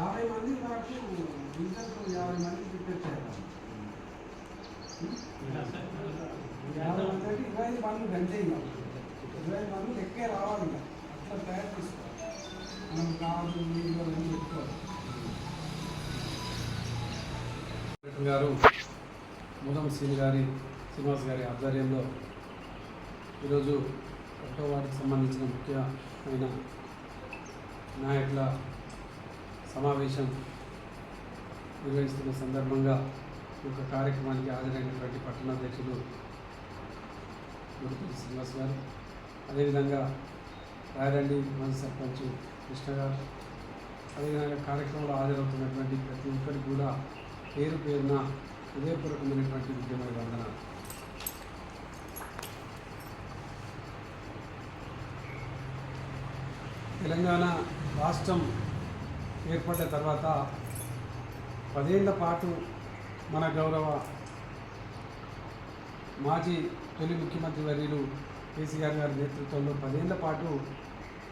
యాభై మంది మనకు డివిజన్కు యాభై మంది ప్రిపేర్ చేయాలి యాభై మంది అంటే ఇరవై ఐదు మంది గంటే ఇరవై ఐదు మంది ఎక్కే రావాలి ఇంకా. అట్లా తయారు చేసుకోవాలి. మనం కాదు అన్నీ పెట్టుకోవాలి వెంకటరమణ గారు ముదం సీని గారి శ్రీనివాస్ గారి ఆధ్వర్యంలో ఈరోజు ఒకటో వార్డుకి సంబంధించిన ముఖ్యమైన నాయకుల సమావేశం నిర్వహిస్తున్న సందర్భంగా ఈ యొక్క కార్యక్రమానికి హాజరైనటువంటి పట్టణాధ్యక్షులు గురుపతి శ్రీనివాస్ గారు అదేవిధంగా రాయరండి మాజీ సర్పంచ్ కృష్ణ గారు అదేవిధంగా కార్యక్రమంలో హాజరవుతున్నటువంటి ప్రతి ఒక్కరికి కూడా పేరు పేరున హృదయపూర్వకమైనటువంటి ముఖ్యమైన వందన తెలంగాణ రాష్ట్రం ఏర్పడ్డ తర్వాత పదేళ్ళ పాటు మన గౌరవ మాజీ తొలి ముఖ్యమంత్రి వర్యులు కేసీఆర్ గారి నేతృత్వంలో పదేళ్ళ పాటు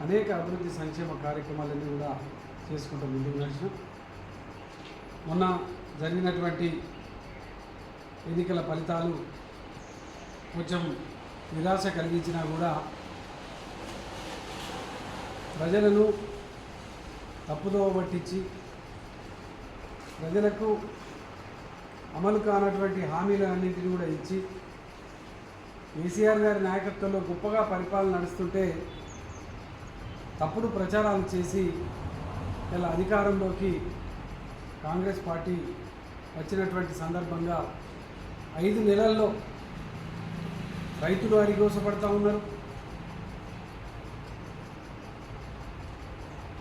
అనేక అభివృద్ధి సంక్షేమ కార్యక్రమాలన్నీ కూడా చేసుకుంటూ ముందుకు నడిచిన. మొన్న జరిగినటువంటి ఎన్నికల ఫలితాలు కొంచెం నిరాశ కలిగించినా కూడా ప్రజలను తప్పుదోవ పట్టించి ప్రజలకు అమలు కానటువంటి హామీలన్నింటినీ కూడా ఇచ్చి కేసీఆర్ గారి నాయకత్వంలో గొప్పగా పరిపాలన నడుస్తుంటే తప్పుడు ప్రచారాలు చేసి ఇలా అధికారంలోకి కాంగ్రెస్ పార్టీ వచ్చినటువంటి సందర్భంగా ఐదు నెలల్లో రైతులు అరిగోసపడతా ఉన్నారు.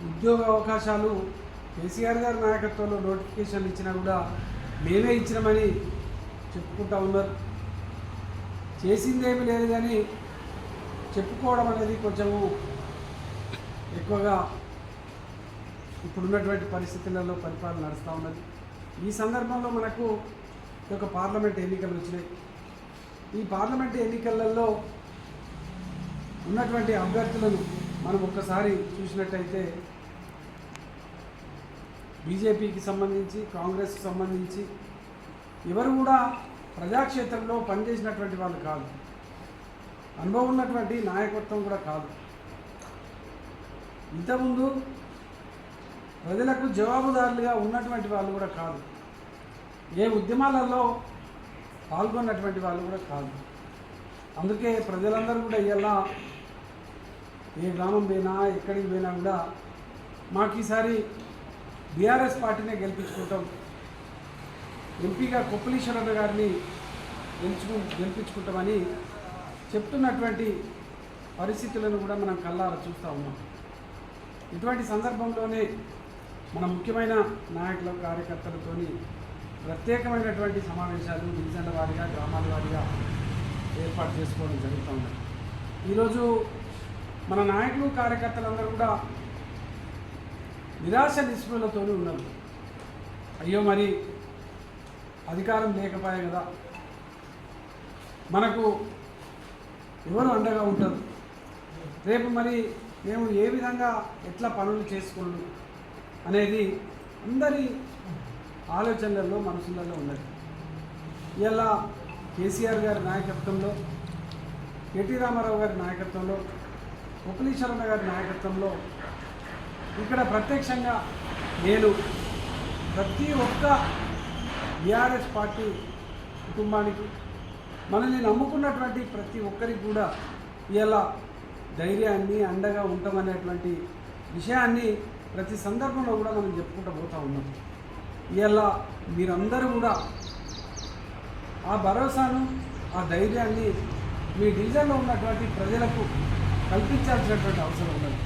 ఉద్యోగ అవకాశాలు కేసీఆర్ గారి నాయకత్వంలో నోటిఫికేషన్లు ఇచ్చినా కూడా మేమే ఇచ్చినామని చెప్పుకుంటా ఉన్నారు. చేసిందేమీ లేదు కానీ చెప్పుకోవడం అనేది కొంచెము ఎక్కువగా ఇప్పుడున్నటువంటి పరిస్థితులలో పరిపాలన నడుస్తూ ఉన్నది. ఈ సందర్భంలో మనకు ఒక పార్లమెంట్ ఎన్నికలు వచ్చినాయి. ఈ పార్లమెంట్ ఎన్నికలలో ఉన్నటువంటి అభ్యర్థులను మనం ఒక్కసారి చూసినట్టయితే బీజేపీకి సంబంధించి కాంగ్రెస్కి సంబంధించి ఎవరు కూడా ప్రజాక్షేత్రంలో పనిచేసినటువంటి వాళ్ళు కాదు. అనుభవం ఉన్నటువంటి నాయకత్వం కూడా కాదు. ఇంతకుముందు ప్రజలకు జవాబుదారులుగా ఉన్నటువంటి వాళ్ళు కూడా కాదు. ఏ ఉద్యమాలలో పాల్గొన్నటువంటి వాళ్ళు కూడా కాదు. అందుకే ప్రజలందరూ కూడా ఇలా ఏ గ్రామం పోయినా ఎక్కడికి పోయినా కూడా మాకు ఈసారి బీఆర్ఎస్ పార్టీనే గెలిపించుకుంటాం. ఎంపీగా కొప్పలీశ్వరరావు గారిని గెలుచుకు గెలిపించుకుంటామని చెప్తున్నటువంటి పరిస్థితులను కూడా మనం కల్లారా చూస్తూ ఉన్నాం. ఇటువంటి సందర్భంలోనే మన ముఖ్యమైన నాయకుల కార్యకర్తలతోని ప్రత్యేకమైనటువంటి సమావేశాలు డివిజన్ల వారీగా గ్రామాల వారీగా ఏర్పాటు చేసుకోవడం జరుగుతూ ఉన్నాయి ఈరోజు మన నాయకులు కార్యకర్తలందరూ కూడా నిరాశ నిస్పృహలతోనే ఉన్నారు. అయ్యో మరి అధికారం లేకపోయే కదా. మనకు ఎవరు అండగా ఉంటారు? రేపు మరి మేము ఏ విధంగా ఎట్లా పనులు చేసుకున్నాం అనేది అందరి ఆలోచనలలో మనసులలో ఉన్నది. ఇలా కేసీఆర్ గారి నాయకత్వంలో ఎన్టీ రామారావు గారి నాయకత్వంలో ఉపలీశ్వరన్న గారి నాయకత్వంలో ఇక్కడ ప్రత్యక్షంగా నేను ప్రతి ఒక్క బీఆర్ఎస్ పార్టీ కుటుంబానికి మనల్ని నమ్ముకున్నటువంటి ప్రతి ఒక్కరికి కూడా ఇలా ధైర్యాన్ని అండగా ఉంటామనేటువంటి విషయాన్ని ప్రతి సందర్భంలో కూడా మనం చెప్పుకుంటూ పోతూ ఉన్నాం. ఇలా మీరందరూ కూడా ఆ భరోసాను ఆ ధైర్యాన్ని మీ డివిజన్లో ఉన్నటువంటి ప్రజలకు కల్పించాల్సినటువంటి అవసరం ఉన్నది.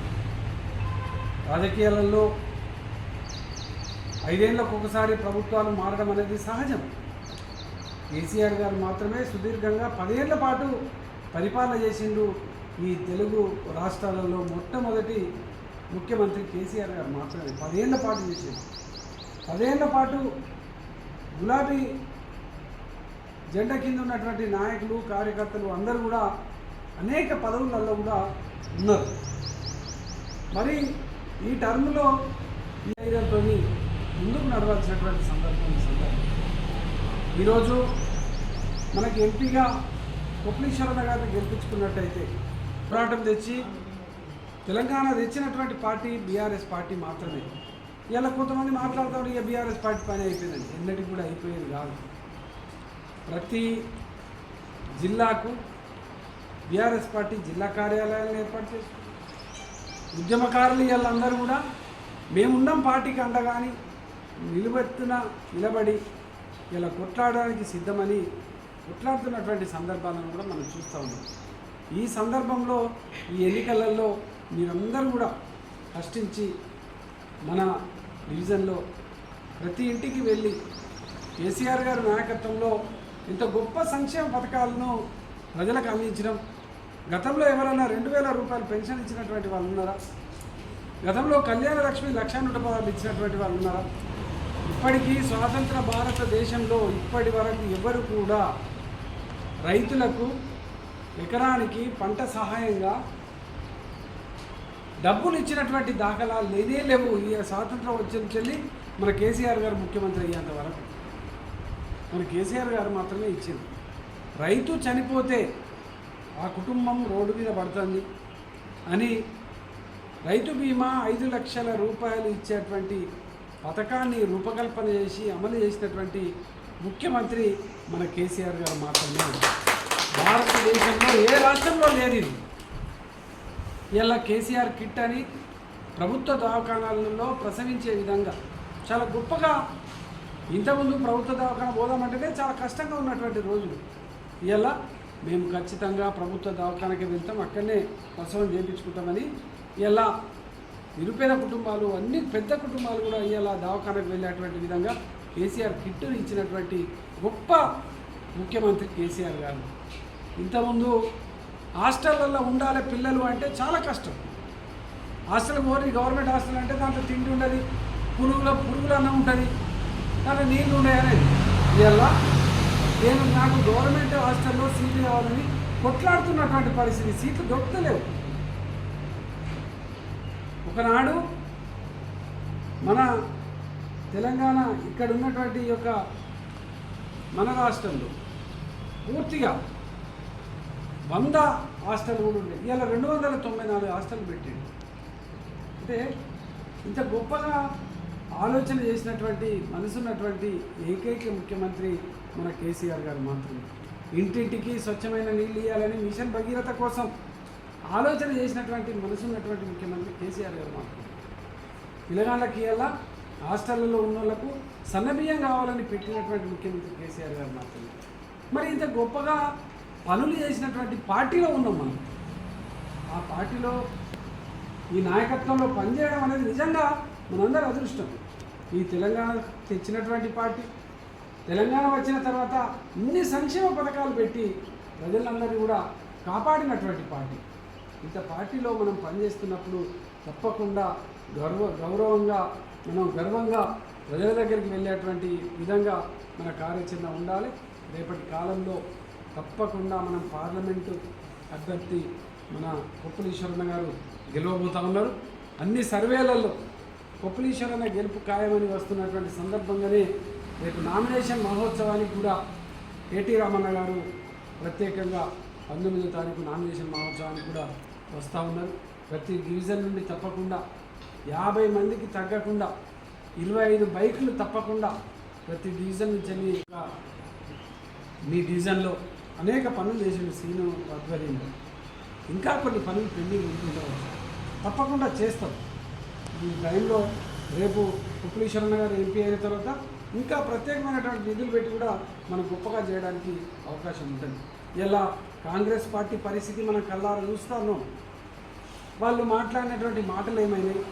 రాజకీయాలలో ఐదేళ్ళకు ఒకసారి ప్రభుత్వాలు మారడం అనేది సహజం. కేసీఆర్ గారు మాత్రమే సుదీర్ఘంగా పదేళ్ళ పాటు పరిపాలన చేసిండు ఈ తెలుగు రాష్ట్రాలలో మొట్టమొదటి ముఖ్యమంత్రి కేసీఆర్ గారు మాత్రమే పదేళ్ళ పాటు చేసిండు. పదేళ్ళ పాటు గులాబీ జెండా కింద ఉన్నటువంటి నాయకులు కార్యకర్తలు అందరూ కూడా అనేక పదవులలో కూడా ఉన్నారు. మరి ఈ టర్మ్లో ఈ ముందుకు నడవాల్సినటువంటి సందర్భం సందర్భం. ఈరోజు మనకి ఎంపీగా కొప్పలీశ్వరన్న గారిని గెలిపించుకున్నట్టయితే పోరాటం తెచ్చి తెలంగాణ తెచ్చినటువంటి పార్టీ బీఆర్ఎస్ పార్టీ మాత్రమే. ఇలా కొంతమంది మాట్లాడతారు ఇక బీఆర్ఎస్ పార్టీ పని అయిపోయిందండి. ఎన్నటికి కూడా అయిపోయేది కాదు. ప్రతి జిల్లాకు బీఆర్ఎస్ పార్టీ జిల్లా కార్యాలయాలను ఏర్పాటు చేసి ఉద్యమకారులు వీళ్ళందరూ కూడా మేమున్నాం పార్టీకి అండగాని నిలువెత్తున నిలబడి ఇలా కొట్లాడడానికి సిద్ధమని కొట్లాడుతున్నటువంటి సందర్భాలను కూడా మనం చూస్తూ ఉన్నాం. ఈ సందర్భంలో ఈ ఎన్నికలలో మీరందరూ కూడా కష్టించి మన డివిజన్లో ప్రతి ఇంటికి వెళ్ళి కేసీఆర్ గారి నాయకత్వంలో ఇంత గొప్ప సంక్షేమ పథకాలను ప్రజలకు అందించడం గతంలో ఎవరైనా రెండు వేల రూపాయలు పెన్షన్ ఇచ్చినటువంటి వాళ్ళు ఉన్నారా? గతంలో కళ్యాణ లక్ష్మి లక్ష నూట పదాలు ఇచ్చినటువంటి వాళ్ళు ఉన్నారా? ఇప్పటికీ స్వాతంత్ర భారతదేశంలో ఇప్పటి వరకు ఎవరు కూడా రైతులకు ఎకరానికి పంట సహాయంగా డబ్బులు ఇచ్చినటువంటి దాఖలాలు లేనే లేవు. ఈ స్వాతంత్రం వచ్చిన చెల్లి మన కేసీఆర్ గారు ముఖ్యమంత్రి అయ్యేంత వరకు. మన కేసీఆర్ గారు మాత్రమే ఇచ్చింది. రైతు చనిపోతే ఆ కుటుంబం రోడ్డు మీద పడుతుంది అని రైతు బీమా ఐదు లక్షల రూపాయలు ఇచ్చేటువంటి పథకాన్ని రూపకల్పన చేసి అమలు చేసినటువంటి ముఖ్యమంత్రి మన కేసీఆర్ గారు మాత్రమే. భారతదేశంలో ఏ రాష్ట్రంలో లేదు ఇది. ఇలా కేసీఆర్ కిట్ అని ప్రభుత్వ దవాఖానాలలో ప్రసవించే విధంగా చాలా గొప్పగా ఇంతకుముందు ప్రభుత్వ దవాఖాన పోదామంటేనే చాలా కష్టంగా ఉన్నటువంటి రోజులు. ఇలా మేము ఖచ్చితంగా ప్రభుత్వ దవాఖానకి వెళ్తాం. అక్కడనే ప్రసవం చేయించుకుంటామని ఇలా నిరుపేద కుటుంబాలు అన్ని పెద్ద కుటుంబాలు కూడా ఇలా దవాఖానకు వెళ్ళేటువంటి విధంగా కేసీఆర్ కిట్టును ఇచ్చినటువంటి గొప్ప ముఖ్యమంత్రి కేసీఆర్ గారు. ఇంతకుముందు హాస్టళ్ళల్లో ఉండాలి పిల్లలు అంటే చాలా కష్టం. హాస్టల్ పోరి గవర్నమెంట్ హాస్టల్ అంటే దాంట్లో తిండి ఉండదు పురుగుల పురుగులు ఉంటుంది దాంట్లో నీళ్ళు ఉన్నాయనేది. ఇలా నేను నాకు గవర్నమెంట్ హాస్టల్లో సీట్లు కావాలని కొట్లాడుతున్నటువంటి పరిస్థితి. సీట్లు దొరకలేవు ఒకనాడు మన తెలంగాణ ఇక్కడ ఉన్నటువంటి యొక్క మన రాష్ట్రంలో పూర్తిగా వంద హాస్టల్ కూడా ఉండేది ఇలా రెండు వందల తొంభై నాలుగు హాస్టల్ పెట్టాడు. అంటే ఇంత గొప్పగా ఆలోచన చేసినటువంటి మనసున్నటువంటి ఏకైక ముఖ్యమంత్రి మన కేసీఆర్ గారు మాత్రమే ఇంటింటికి స్వచ్ఛమైన నీళ్ళు ఇవ్వాలని మిషన్ భగీరథ కోసం ఆలోచన చేసినటువంటి మనసు ఉన్నటువంటి ముఖ్యమంత్రి కేసీఆర్ గారు మాత్రమే పిల్లగాళ్ళకి ఇవాళ హాస్టళ్ళలో ఉన్న వాళ్ళకు సన్నబియ్యం కావాలని పెట్టినటువంటి ముఖ్యమంత్రి కేసీఆర్ గారు మాత్రమే. మరి ఇంత గొప్పగా పనులు చేసినటువంటి పార్టీలో ఉన్నాం మనం. ఆ పార్టీలో ఈ నాయకత్వంలో పనిచేయడం అనేది నిజంగా మనందరి అదృష్టం. ఈ తెలంగాణ తెచ్చినటువంటి పార్టీ తెలంగాణ వచ్చిన తర్వాత ఇన్ని సంక్షేమ పథకాలు పెట్టి ప్రజలందరినీ కూడా కాపాడినటువంటి పార్టీ. ఇంత పార్టీలో మనం పనిచేస్తున్నప్పుడు తప్పకుండా గౌరవ గౌరవంగా మనం గర్వంగా ప్రజల దగ్గరికి వెళ్ళేటువంటి విధంగా మన కార్యాచరణ ఉండాలి. రేపటి కాలంలో తప్పకుండా మనం పార్లమెంటు అభ్యర్థి మన కొప్పులీశ్వరన్న గారు గెలవబోతా ఉన్నారు. అన్ని సర్వేలలో కొప్పులీశ్వరన్న గెలుపు ఖాయమని వస్తున్నటువంటి సందర్భంగానే రేపు నామినేషన్ మహోత్సవానికి కూడా ఏటీ రామన్న గారు ప్రత్యేకంగా పంతొమ్మిదో తారీఖు నామినేషన్ మహోత్సవానికి కూడా వస్తూ ఉన్నారు. ప్రతి డివిజన్ నుండి తప్పకుండా యాభై మందికి తగ్గకుండా ఇరవై ఐదు బైకులు తప్పకుండా ప్రతి డివిజన్ నుంచి మీ డివిజన్లో అనేక పనులు చేసిన సీను ఆధ్వర్యంలో ఇంకా కొన్ని పనులు పెండింగ్ ఉంటుండవచ్చు తప్పకుండా చేస్తాం. ఈ టైంలో రేపు కుప్పలీశ్వరన్న గారు ఎంపీ అయిన తర్వాత ఇంకా ప్రత్యేకమైనటువంటి నిధులు పెట్టి కూడా మనం గొప్పగా చేయడానికి అవకాశం ఉంటుంది. ఇలా కాంగ్రెస్ పార్టీ పరిస్థితి మనం కల్లారా చూస్తాను వాళ్ళు మాట్లాడినటువంటి మాటలు ఏమైనాయి?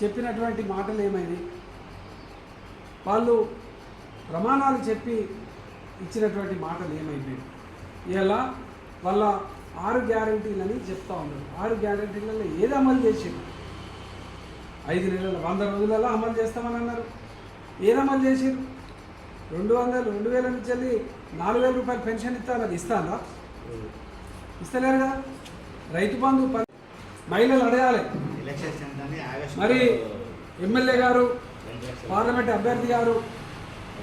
చెప్పినటువంటి మాటలు ఏమైనాయి? వాళ్ళు ప్రమాణాలు చెప్పి ఇచ్చినటువంటి మాటలు ఏమైపోయాయి ఇలా వాళ్ళ ఆరు గ్యారంటీలని చెప్తా ఉన్నారు. ఆరు గ్యారంటీలలో ఏది అమలు చేసిండు ఐదు నెలల వంద రోజులలో అమలు చేస్తామని అన్నారు. ఏది అమలు చేసిరు రెండు వందలు రెండు వేల నుంచి వెళ్ళి నాలుగు వేల రూపాయలు పెన్షన్ ఇస్తానది ఇస్తానా ఇస్తలేరు కదా రైతు బంధు మహిళలు అడగాలి. మరి ఎమ్మెల్యే గారు పార్లమెంట్ అభ్యర్థి గారు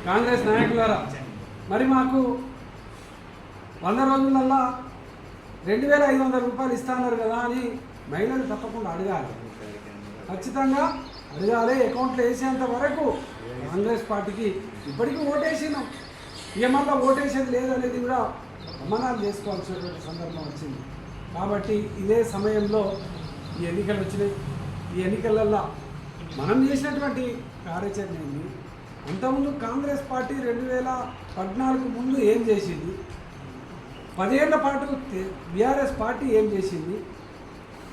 కాంగ్రెస్ నాయకులారా? మరి మాకు వంద రోజులల్లా రెండు వేల ఐదు వందల రూపాయలు ఇస్తున్నారు కదా అని మహిళలు తప్పకుండా అడగాలి. ఖచ్చితంగా అడగాలి. అకౌంట్లో వేసేంత వరకు కాంగ్రెస్ పార్టీకి ఇప్పటికీ ఓటేసినాం. ఇక మళ్ళీ ఓటేసేది లేదనేది కూడా గమనాలు చేసుకోవాల్సినటువంటి సందర్భం వచ్చింది. కాబట్టి ఇదే సమయంలో ఈ ఎన్నికలు వచ్చినాయి. ఈ ఎన్నికలల్లో మనం చేసినటువంటి కార్యాచరణ ఏంది? అంతకుముందు కాంగ్రెస్ పార్టీ రెండు వేల పద్నాలుగు ముందు ఏం చేసింది? పదేళ్ళ పాటు బీఆర్ఎస్ పార్టీ ఏం చేసింది?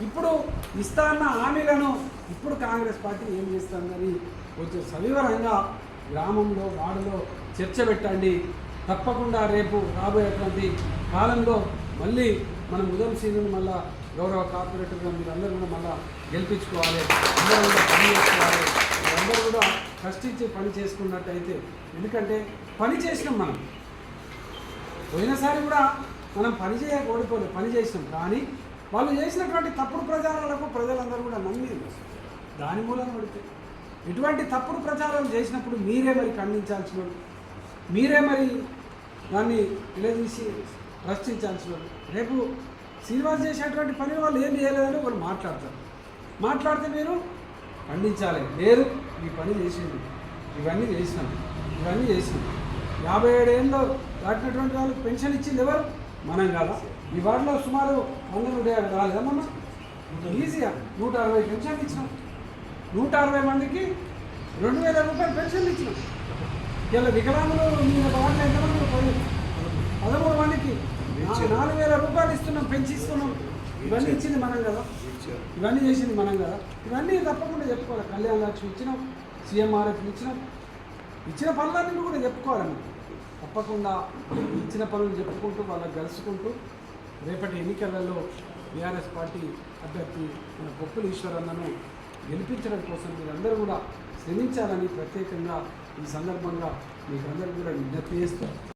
ఇప్పుడు ఇస్తా అన్న హామీలను ఇప్పుడు కాంగ్రెస్ పార్టీ ఏం చేస్తుందని కొంచెం సవివరంగా గ్రామంలో వాడలో చర్చ పెట్టండి. తప్పకుండా రేపు రాబోయేటువంటి కాలంలో మళ్ళీ మన ఉదయం సీజన్ మళ్ళా గౌరవ కార్పొరేటర్గా మీరు అందరూ కూడా మళ్ళా గెలిపించుకోవాలి. అందరూ కూడా పని చేసుకోవాలి. అందరూ కూడా కష్టించి పని చేసుకున్నట్టయితే. ఎందుకంటే పని చేసినాం మనం. పోయినసారి కూడా మనం పని చేయక ఓడిపోలేదు పని చేసినాం. కానీ వాళ్ళు చేసినటువంటి తప్పుడు ప్రచారాలకు ప్రజలందరూ కూడా నమ్మి దాని మూలంగా ఓడిపోయి ఇటువంటి తప్పుడు ప్రచారం చేసినప్పుడు మీరే మరి ఖండించాల్సిన మీరే మరి దాన్ని నిలదీసి ప్రశ్నించాల్సిన రేపు శ్రీనివాస్ చేసేటువంటి పని వాళ్ళు ఏం చేయలేదని వాళ్ళు మాట్లాడతారు. మాట్లాడితే మీరు ఖండించాలి. లేదు ఈ పని చేసింది ఇవన్నీ చేసినాం. ఇవన్నీ చేసినాం. యాభై ఏడేళ్ళు దాటినటువంటి వాళ్ళకి పెన్షన్ ఇచ్చింది ఎవరు? మనం కదా? ఈ వాటిలో సుమారు వంద నూట యాభై రాలేదమ్మా ఈజీగా నూట అరవై పెన్షన్లు ఇచ్చినాం. నూట అరవై మందికి రెండు వేల రూపాయలు పెన్షన్లు ఇచ్చినాం. ఇలా వికలాంగులు మీ వార్డులో ఎంతమంది పది పదమూడు మందికి నాలుగు వేల రూపాయలు ఇస్తున్నాం పెంచి ఇస్తున్నాం ఇవన్నీ ఇచ్చింది మనం కదా. ఇవన్నీ చేసింది మనం కదా. ఇవన్నీ తప్పకుండా చెప్పుకోవాలి. కళ్యాణ లక్ష్మి ఇచ్చినాం సీఎంఆర్ఎఫ్ ఇచ్చినాం. ఇచ్చిన పనులన్నీ కూడా చెప్పుకోవాలి తప్పకుండా ఇచ్చిన పనులు చెప్పుకుంటూ వాళ్ళకి కలుసుకుంటూ రేపటి ఎన్నికలలో బీఆర్ఎస్ పార్టీ అభ్యర్థి మన పొప్పుల ఈశ్వరన్నను గెలిపించడం కోసం మీరందరూ కూడా శ్రమించాలని ప్రత్యేకంగా ఈ సందర్భంగా మీకు అందరికీ కూడా విజ్ఞప్తి చేస్తూ